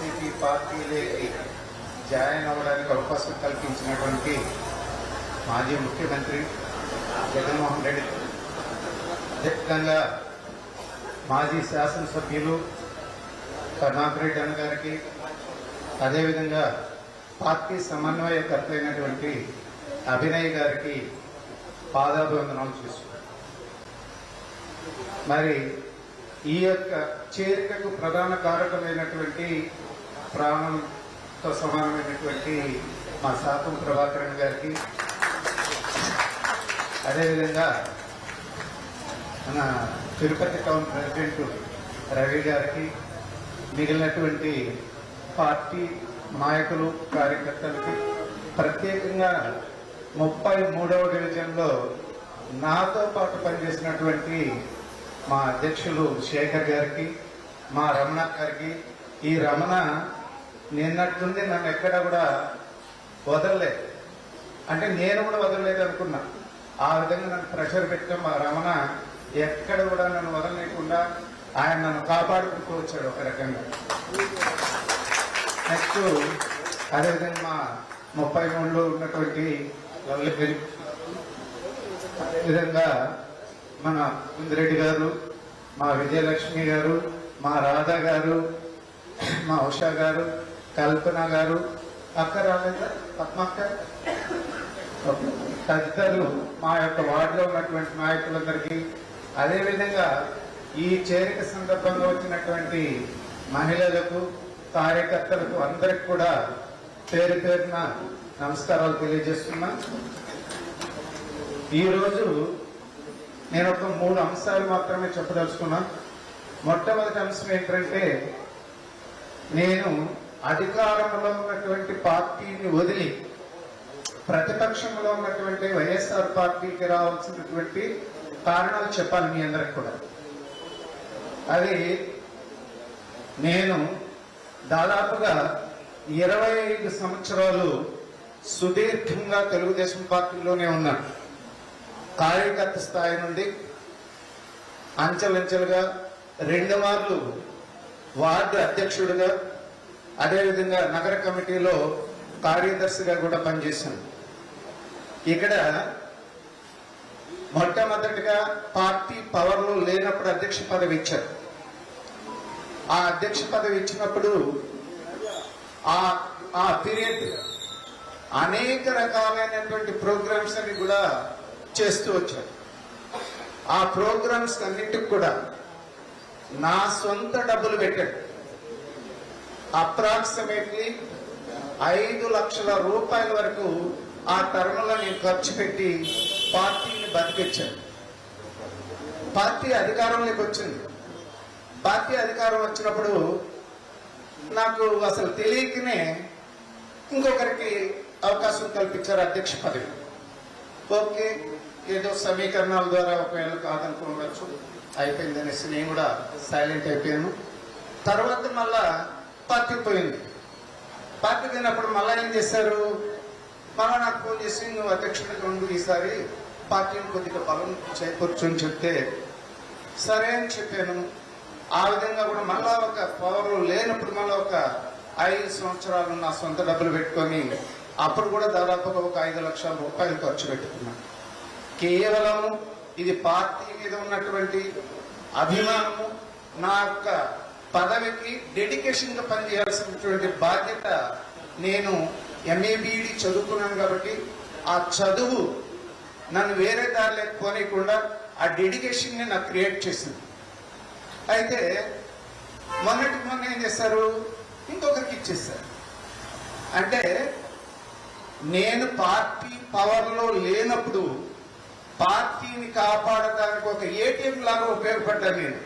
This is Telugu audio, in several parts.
వైఎస్ఆర్సీపీ పార్టీలోకి జాయిన్ అవ్వడానికి అవకాశం కల్పించినటువంటి మాజీ ముఖ్యమంత్రి జగన్మోహన్ రెడ్డి. అదేవిధంగా మాజీ శాసనసభ్యులు కరుణాకర్ రెడ్డి అన్న గారికి అదేవిధంగా పార్టీ సమన్వయకర్త అయినటువంటి అభినయ్ గారికి పాదాభివందనాలు చేసుకున్నాను మరి ఈ యొక్క చేరికకు ప్రధాన కారకమైనటువంటి ప్రాణంతో సమానమైనటువంటి మా శాతం ప్రభాకరన్ గారికి. అదేవిధంగా మన తిరుపతి టౌన్ ప్రెసిడెంట్ రవి గారికి మిగిలినటువంటి పార్టీ నాయకులు కార్యకర్తలకి ప్రత్యేకంగా ముప్పై మూడవ డివిజన్లో నాతో పాటు పనిచేసినటువంటి మా అధ్యక్షులు శేఖర్ గారికి మా రమణ గారికి. ఈ రమణ నిన్నట్టుంది నన్ను ఎక్కడ కూడా వదలలేదు. అంటే నేను కూడా వదలలేదు అనుకున్నా. ఆ విధంగా నన్ను ప్రెషర్ పెట్టడం మా రమణ ఎక్కడ కూడా నన్ను వదలలేకుండా ఆయన నన్ను కాపాడుకుంటూ వచ్చాడు ఒక రకంగా. నెక్స్ట్ అదేవిధంగా మా ముప్పై మూడులో ఉన్నటువంటి లవ్లీ అదేవిధంగా మన కుందిరెడ్డి గారు మా విజయలక్ష్మి గారు మా రాధా గారు మా ఉషా గారు కల్పన గారు అక్క రాలేదా? పద్మక్క తదితరులు మా యొక్క వార్డులో ఉన్నటువంటి నాయకులందరికీ అదేవిధంగా ఈ చేరిక సందర్భంగా వచ్చినటువంటి మహిళలకు కార్యకర్తలకు అందరికి కూడా పేరు పేరున నమస్కారాలు తెలియజేస్తున్నా. ఈరోజు నేను ఒక మూడు అంశాలు మాత్రమే చెప్పదలుచుకున్నా. మొట్టమొదటి అంశం ఏంటంటే నేను అధికారంలో ఉన్నటువంటి పార్టీని వదిలి ప్రతిపక్షంలో ఉన్నటువంటి వైఎస్ఆర్ పార్టీకి రావాల్సినటువంటి కారణాలు చెప్పాలి మీ అందరికి కూడా. అది నేను దాదాపుగా ఇరవై ఐదు సంవత్సరాలు సుదీర్ఘంగా తెలుగుదేశం పార్టీలోనే ఉన్నాను. కార్యకర్త స్థాయి నుండి అంచెలంచెలుగా రెండు మార్లు వార్డు అధ్యక్షుడిగా అదేవిధంగా నగర కమిటీలో కార్యదర్శిగా కూడా పనిచేశాను. ఇక్కడ మొట్టమొదటిగా పార్టీ పవర్లో లేనప్పుడు అధ్యక్ష పదవి ఇచ్చారు. ఆ అధ్యక్ష పదవి ఇచ్చినప్పుడు ఆ ఆ పీరియడ్ అనేక రకాలైనటువంటి ప్రోగ్రామ్స్ అన్ని కూడా చేస్తూ వచ్చారు ఆ ప్రోగ్రామ్స్ అన్నింటికి కూడా నా సొంత డబ్బులు పెట్టాడు. అప్రాక్సిమేట్లీ ఐదు లక్షల రూపాయల వరకు ఆ టర్మ్లో నేను ఖర్చు పెట్టి పార్టీని బతికించాను పార్టీ అధికారంలోకి వచ్చింది. పార్టీ అధికారం వచ్చినప్పుడు నాకు అసలు తెలియకనే ఇంకొకరికి అవకాశం కల్పించారు అధ్యక్ష పదవి. ఓకే ఏదో సమీకరణాల ద్వారా ఒకవేళ కాదనుకోవచ్చు అయిపోయింది అనేసి నేను కూడా సైలెంట్ అయిపోయాను. తర్వాత మళ్ళా పార్టీ పోయింది. పార్టీ పోయినప్పుడు మళ్ళా ఏం చేశారు? మళ్ళా నాకు ఫోన్ చేసి నువ్వు అధ్యక్షుడిగా ఉండు ఈసారి పార్టీని కొద్దిగా బలం చేకూర్చు అని చెప్తే సరే అని చెప్పాను. ఆ విధంగా కూడా మళ్ళా ఒక పవర్ లేనప్పుడు మళ్ళీ ఒక ఐదు సంవత్సరాలు నా సొంత డబ్బులు పెట్టుకొని అప్పుడు కూడా దాదాపుగా ఒక ఐదు లక్షల రూపాయలు ఖర్చు పెట్టుకున్నాను కేవలం ఇది పార్టీ మీద ఉన్నటువంటి అభిమానము నా యొక్క పదవికి డెడికేషన్గా పనిచేయాల్సినటువంటి బాధ్యత నేను ఎంఏబిఈడి చదువుకున్నాను కాబట్టి ఆ చదువు నన్ను వేరే దారిలోకి పోనీయకుండా ఆ డెడికేషన్ని నాకు క్రియేట్ చేసింది. అయితే మొన్నటి మొన్న ఏం చేశారు? ఇంకొకరికి ఇచ్చేస్తారు అంటే నేను పార్టీ పవర్లో లేనప్పుడు పార్టీని కాపాడటానికి ఒక ఏటీఎం లాగా ఉపయోగపడ్డా నేను.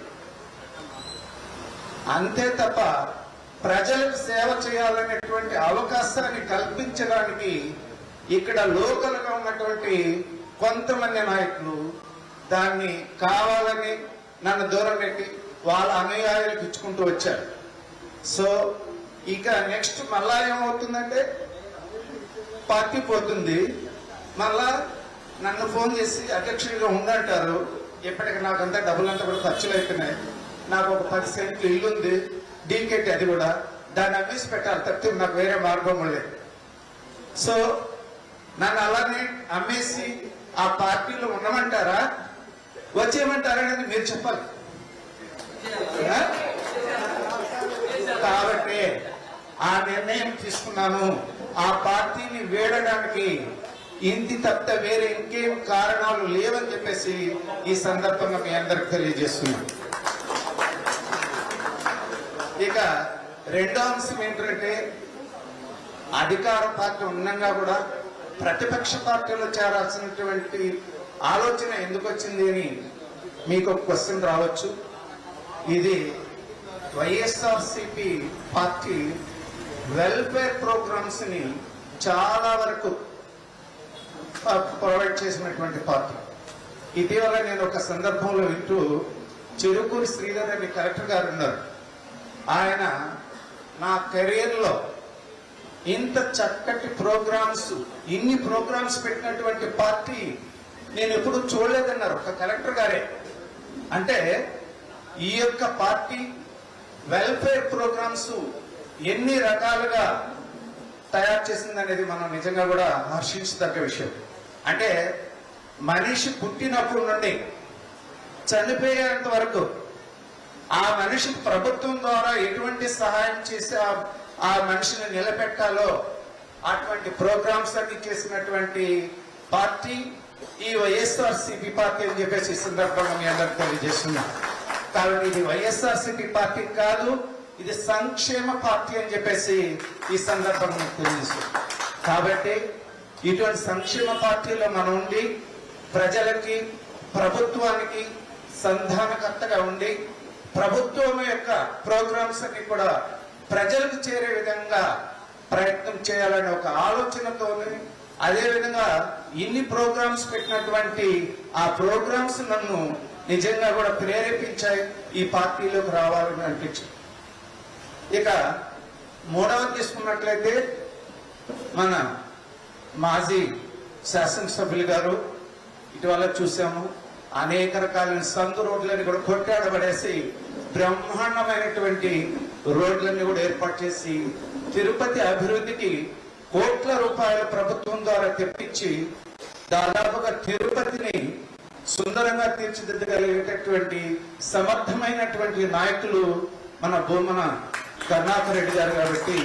అంతే తప్ప ప్రజలకు సేవ చేయాలనేటువంటి అవకాశాన్ని కల్పించడానికి ఇక్కడ లోకల్గా ఉన్నటువంటి కొంతమంది నాయకులు దాన్ని కావాలని నన్ను దూరం పెట్టి వాళ్ళ అనుయాయులకు ఇచ్చుకుంటూ వచ్చారు. సో ఇక నెక్స్ట్ మళ్ళా ఏమవుతుందంటే పార్టీ పోతుంది. మళ్ళా నన్ను ఫోన్ చేసి అధ్యక్షుడిగా ఉందంటారు. ఇప్పటికి నాకంతా డబ్బులంతా కూడా ఖర్చులు అయిపోయినాయి. నాకు ఒక పది సెంట్లు ఇల్లు ఉంది. డీకెట్ అది కూడా. దాన్ని అమ్మేసి పెట్టాలి. తప్పితే నాకు వేరే మార్గం లేదు. సో నన్ను అలానే అమ్మేసి ఆ పార్టీలో ఉండమంటారా? వచ్చేయమంటారా అనేది మీరు చెప్పాలి? కాబట్టి ఆ నిర్ణయం తీసుకున్నాను. ఆ పార్టీని వేడడానికి ఇంటి తప్ప వేరే ఇంకేం కారణాలు లేవని చెప్పేసి ఈ సందర్భంగా మీ అందరికి తెలియజేస్తున్నాను ఇక రెండో అంశం ఏంటంటే అధికార పార్టీ ఉండగా కూడా ప్రతిపక్ష పార్టీలో చేరాల్సినటువంటి ఆలోచన ఎందుకు వచ్చింది అని మీకు ఒక క్వశ్చన్ రావచ్చు. ఇది వైఎస్ఆర్సిపి పార్టీ వెల్ఫేర్ ప్రోగ్రామ్స్ని చాలా వరకు ప్రొవైడ్ చేసినటువంటి పార్టీ ఇటీవల నేను ఒక సందర్భంలో వింటూ చిరుకూరి శ్రీధర్ అని కలెక్టర్ గారు ఉన్నారు. ఆయన నా కెరియర్లో ఇంత చక్కటి ప్రోగ్రామ్స్ ఇన్ని ప్రోగ్రామ్స్ పెట్టినటువంటి పార్టీ నేను ఎప్పుడు చూడలేదన్నారు ఒక కలెక్టర్ గారే. అంటే ఈ యొక్క పార్టీ వెల్ఫేర్ ప్రోగ్రామ్స్ ఎన్ని రకాలుగా తయారు చేసింది అనేది మనం నిజంగా కూడా హర్షించదగ్గ విషయం. అంటే మనిషి పుట్టినప్పుడు నుండి చనిపోయేంత వరకు ఆ మనిషి ప్రభుత్వం ద్వారా ఎటువంటి సహాయం చేసి ఆ- ఆ మనిషిని నిలబెట్టాలో అటువంటి ప్రోగ్రామ్స్ అన్ని చేసినటువంటి పార్టీ ఈ వైఎస్ఆర్సిపి పార్టీ అని చెప్పేసి ఈ సందర్భంగా మీ అందరికి తెలియజేస్తున్నా. కాబట్టి ఇది వైఎస్ఆర్సిపి పార్టీ కాదు ఇది సంక్షేమ పార్టీ అని చెప్పేసి ఈ సందర్భంగా తెలుసు కాబట్టి ఇటువంటి సంక్షేమ పార్టీలో మనం ఉండి ప్రజలకి ప్రభుత్వానికి సంధానకర్తగా ఉండి ప్రభుత్వం యొక్క ప్రోగ్రామ్స్ అన్ని కూడా ప్రజలకు చేరే విధంగా ప్రయత్నం చేయాలనే ఒక ఆలోచనతోనే అదేవిధంగా ఇన్ని ప్రోగ్రామ్స్ పెట్టినటువంటి ఆ ప్రోగ్రామ్స్ నన్ను నిజంగా కూడా ప్రేరేపించాయి ఈ పార్టీలోకి రావాలని అనిపించింది. ఇక మూడవది తీసుకున్నట్లయితే మన మాజీ శాసనసభ్యులు గారు ఇటీవల చూసాము అనేక రకాలైన సందు రోడ్లని కూడా కొట్టాడబడేసి బ్రహ్మాండమైనటువంటి రోడ్లన్నీ కూడా ఏర్పాటు చేసి తిరుపతి అభివృద్ధికి కోట్ల రూపాయల ప్రభుత్వం ద్వారా తెప్పించి దాదాపుగా తిరుపతిని సుందరంగా తీర్చిదిద్దగలిగేటటువంటి సమర్థమైనటువంటి నాయకులు మన భూమన కరుణాకర్ రెడ్డి గారు కాబట్టి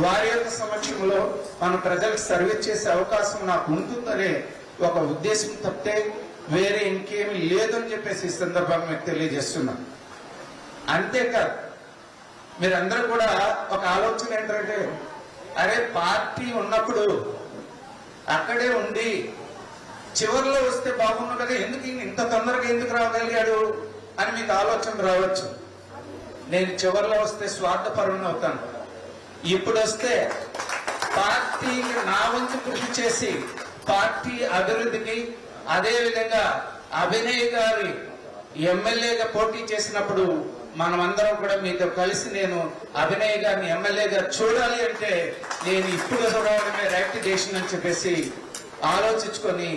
వారి యొక్క సమక్షంలో మన ప్రజలకు సర్వీస్ చేసే అవకాశం నాకు ఉంటుందనే ఒక ఉద్దేశం తప్పితే వేరే ఇంకేమీ లేదని చెప్పేసి ఈ సందర్భంగా మీకు తెలియజేస్తున్నాను అంతేకాదు మీరందరూ కూడా ఒక ఆలోచన ఏంటంటే అరే పార్టీ ఉన్నప్పుడు అక్కడే ఉండి చివరిలో వస్తే బాగుండు కదా ఎందుకు ఇంత తొందరగా ఎందుకు రాగలిగాడు అని మీకు ఆలోచన రావచ్చు. నేను చివరిలో వస్తే స్వార్థపరుణ్ అవుతాను. ఇప్పుడు వస్తే పార్టీ నా వంతు కృషి చేసి పార్టీ అభివృద్ధికి అదే విధంగా అభినయ్ గారి ఎమ్మెల్యేగా పోటీ చేసినప్పుడు మనమందరం కూడా మీతో కలిసి నేను అభినయ్ గారిని ఎమ్మెల్యేగా చూడాలి అంటే నేను ఇప్పుడు చూడడమే రైట్ డేషన్ అని చెప్పేసి ఆలోచించుకొని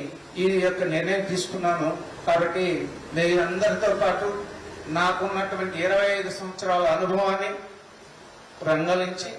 ఈ యొక్క నిర్ణయం తీసుకున్నాను. కాబట్టి మీరందరితో పాటు నాకున్నటువంటి ఇరవై ఐదు సంవత్సరాల అనుభవాన్ని రంగలించి